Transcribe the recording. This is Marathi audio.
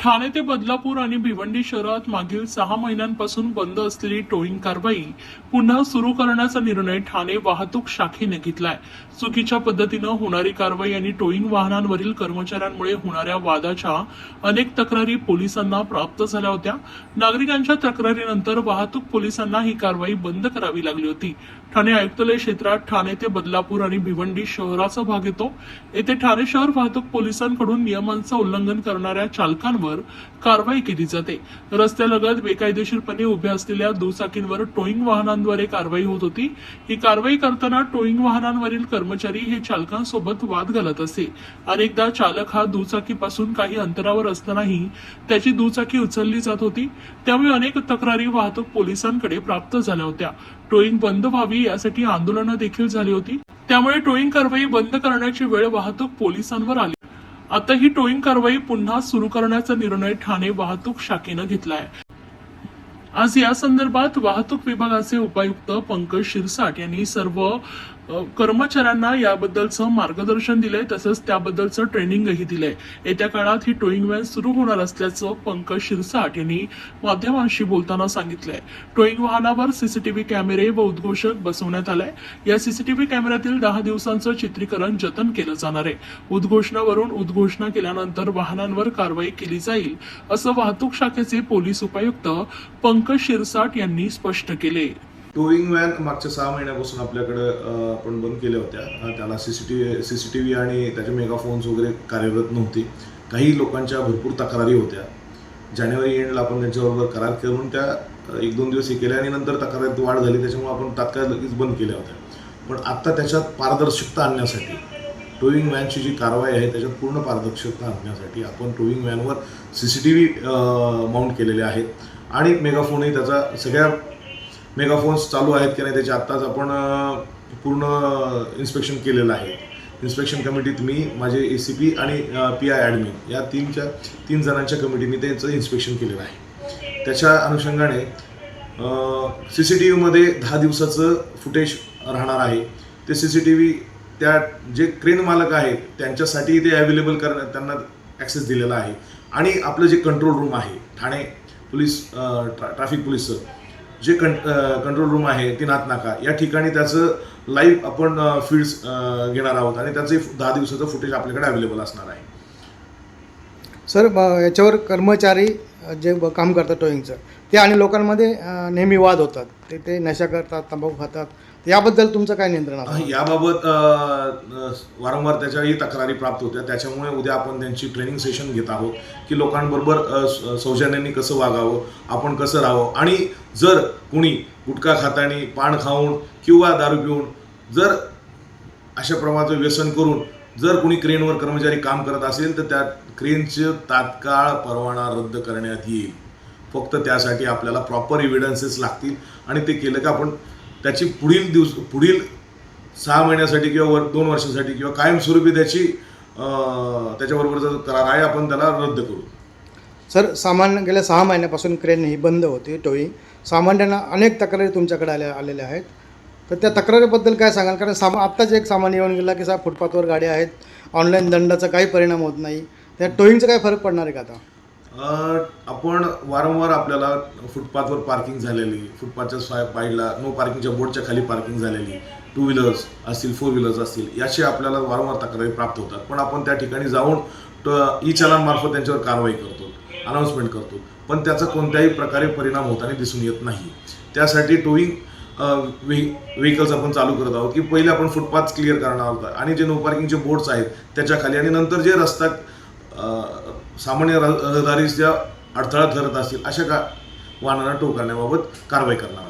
ठाणे ते बदलापूर आणि भिवंडी शहरात मागील सहा महिन्यांपासून बंद असलेली टोईंग कारवाई पुन्हा सुरू करण्याचा निर्णय ठाणे वाहतूक शाखेने घेतलाय. चुकीच्या पद्धतीनं होणारी कारवाई आणि टोईंग वाहनांवरील कर्मचाऱ्यांमुळे होणाऱ्या वादाच्या अनेक तक्रारी पोलिसांना प्राप्त झाल्या होत्या. नागरिकांच्या तक्रारीनंतर वाहतूक पोलिसांना ही कारवाई बंद करावी लागली होती. ठाणे आयुक्तालय क्षेत्रात ठाणे ते बदलापूर आणि भिवंडी शहराचा भाग येतो. येथे ठाणे शहर वाहतूक पोलिसांकडून नियमांचं उल्लंघन करणाऱ्या चालकांवर कारवाई केली जाते. रस्त्यालगत बेकायदेशीरपणे उभ्या असलेल्या दुचाकींवर टोईंग वाहनांद्वारे कारवाई होत होती. ही कारवाई करताना टोईंग वाहनांवरील कर्मचारी हे चालकांसोबत वाद घालत असे. अनेकदा चालक हा दुचाकीपासून काही अंतरावर असतानाही त्याची दुचाकी उचलली जात होती. त्यामुळे अनेक तक्रारी वाहतूक पोलिसांकडे प्राप्त झाल्या होत्या. टोईंग बंद व्हावी यासाठी आंदोलनं देखील झाली होती. त्यामुळे टोईंग कारवाई बंद करण्याची वेळ वाहतूक पोलिसांवर आली. आता ही टोईंग कारवाई पुन्हा सुरू करण्याचा निर्णय ठाणे वाहतूक शाखेनं घेतलाय. आज या संदर्भात वाहतूक विभागाचे उपायुक्त पंकज शिरसाट यांनी सर्व कर्मचाऱ्यांना याबद्दलचं मार्गदर्शन दिलंय तसंच त्याबद्दलचं ट्रेनिंगही दिलंय. येत्या काळात ही टोईंग व्हॅन सुरू होणार असल्याचं पंकज शिरसाट यांनी माध्यमांशी बोलताना सांगितलंय. टोईंग वाहनावर सीसीटीव्ही कॅमेरे व उद्घोषक बसवण्यात आलाय. या सीसीटीव्ही कॅमेऱ्यातील दहा दिवसांचं चित्रीकरण जतन केलं जाणार आहे. उद्घोषणावरून उद्घोषणा केल्यानंतर वाहनांवर कारवाई केली जाईल असं वाहतूक शाखेचे पोलीस उपायुक्त पंकज शिरसाट यांनी स्पष्ट केले टोईंग व्हॅन मागच्या सहा महिन्यापासून आपल्याकडे आपण बंद केल्या होत्या. त्याला C C T C C T V आणि त्याचे मेगाफोन्स वगैरे कार्यरत नव्हते. काही लोकांच्या भरपूर तक्रारी होत्या. जानेवारी एंडला आपण त्यांच्याबरोबर करार करून त्या एक दोन दिवस हे केल्या आणि नंतर तक्रारीत वाढ झाली. त्याच्यामुळे आपण तात्काळ लगेच बंद केल्या होत्या. पण आत्ता त्याच्यात पारदर्शकता आणण्यासाठी टोईंग व्हॅनची जी कारवाई आहे त्याच्यात पूर्ण पारदर्शकता आणण्यासाठी आपण towing व्हॅनवर C C T V mount केलेले आहेत. आणि मेगाफोनही त्याचा सगळ्या मेगाफोन्स चालू आहेत की नाही त्याचे आत्ताच आपण पूर्ण इन्स्पेक्शन केलेलं आहे. इन्स्पेक्शन कमिटीत मी माझे ए सी पी आणि पी आय ॲडमिन या तीनच्या तीन जणांच्या कमिटीने त्याचं इन्स्पेक्शन केलेलं आहे. त्याच्या अनुषंगाने सी सी टी व्हीमध्ये दहा दिवसाचं फुटेज राहणार आहे. ते सी सी टी व्ही त्या जे क्रेन मालक आहेत त्यांच्यासाठी ते अवेलेबल कर त्यांना ॲक्सेस दिलेला आहे. आणि आपलं जे कंट्रोल रूम आहे ठाणे पोलीस ट्रा ट्रॅफिक पोलीसचं जे कं कंट्रोल रूम आहे ते नाका. या ठिकाणी त्याचं लाईव्ह आपण फीड्स घेणार आहोत. आणि त्याचे दहा दिवसाचं फुटेज आपल्याकडे अवेलेबल असणार आहे. सर ब- याच्यावर कर्मचारी जे काम करतात टोईंगचं ते आणि लोकांमध्ये नेहमी वाद होतात. ते ते नशा करतात तंबाखू खातात. याबद्दल तुमचं काय नियंत्रण आहे? याबाबत वारंवार त्याच्याही तक्रारी प्राप्त होत्या. त्याच्यामुळे उद्या आपण त्यांची ट्रेनिंग सेशन घेत आहोत की लोकांबरोबर सौजन्यांनी कसं वागावं आपण कसं राहावं? आणि जर कुणी गुटखा खातानी पान खाऊन किंवा दारू पिऊन जर अशा प्रमाणाचं व्यसन करून जर कोणी क्रेनवर कर्मचारी काम करत असेल तर त्या क्रेनचे तात्काळ परवाना रद्द करण्यात येईल. फक्त त्यासाठी आपल्याला प्रॉपर एव्हिडन्सेस लागतील. आणि ते केलं का आपण त्याची पुढील दिवस पुढील सहा महिन्यासाठी किंवा वर दोन वर्षासाठी किंवा कायमस्वरूपी त्याची त्याच्याबरोबरचा जो करार आहे आपण त्याला रद्द करू. सर सामान्य गेल्या सहा महिन्यापासून क्रेन ही बंद होती टोईंग सामान्यांना अनेक तक्रारी तुमच्याकडे आल्या आलेल्या आहेत. तर त्या तक्रारीबद्दल काय सांगाल? कारण सामा आत्ताच एक सामान्य येऊन गेला की साहेब फुटपाथवर गाड्या आहेत ऑनलाईन दंडाचा काही परिणाम होत नाही. त्या टोईंगचा काय फरक पडणार आहे का आता? आपण वारंवार आपल्याला फुटपाथवर पार्किंग झालेली फुटपाथच्या साय पाईडला नो पार्किंगच्या बोर्डच्या खाली पार्किंग झालेली टू व्हीलर्स असतील फोर व्हीलर्स असतील याची आपल्याला वारंवार तक्रारी प्राप्त होतात. पण आपण त्या ठिकाणी जाऊन ई चलांमार्फत त्यांच्यावर कारवाई करतो अनाऊन्समेंट करतो. पण त्याचा कोणत्याही प्रकारे परिणाम होताना दिसून येत नाही. त्यासाठी टोईंग व्हेकल्स आपण चालू करत आहोत की पहिले आपण फुटपाथ क्लिअर करणार आहोत. आणि जे नो पार्किंगचे बोर्ड्स आहेत त्याच्याखाली. आणि नंतर जे रस्ता सामान्य रह- रहदारीस ज्या अडथळा ठरत असतील अशा का वाहनांना टोक करण्याबाबत कारवाई करणार आहोत.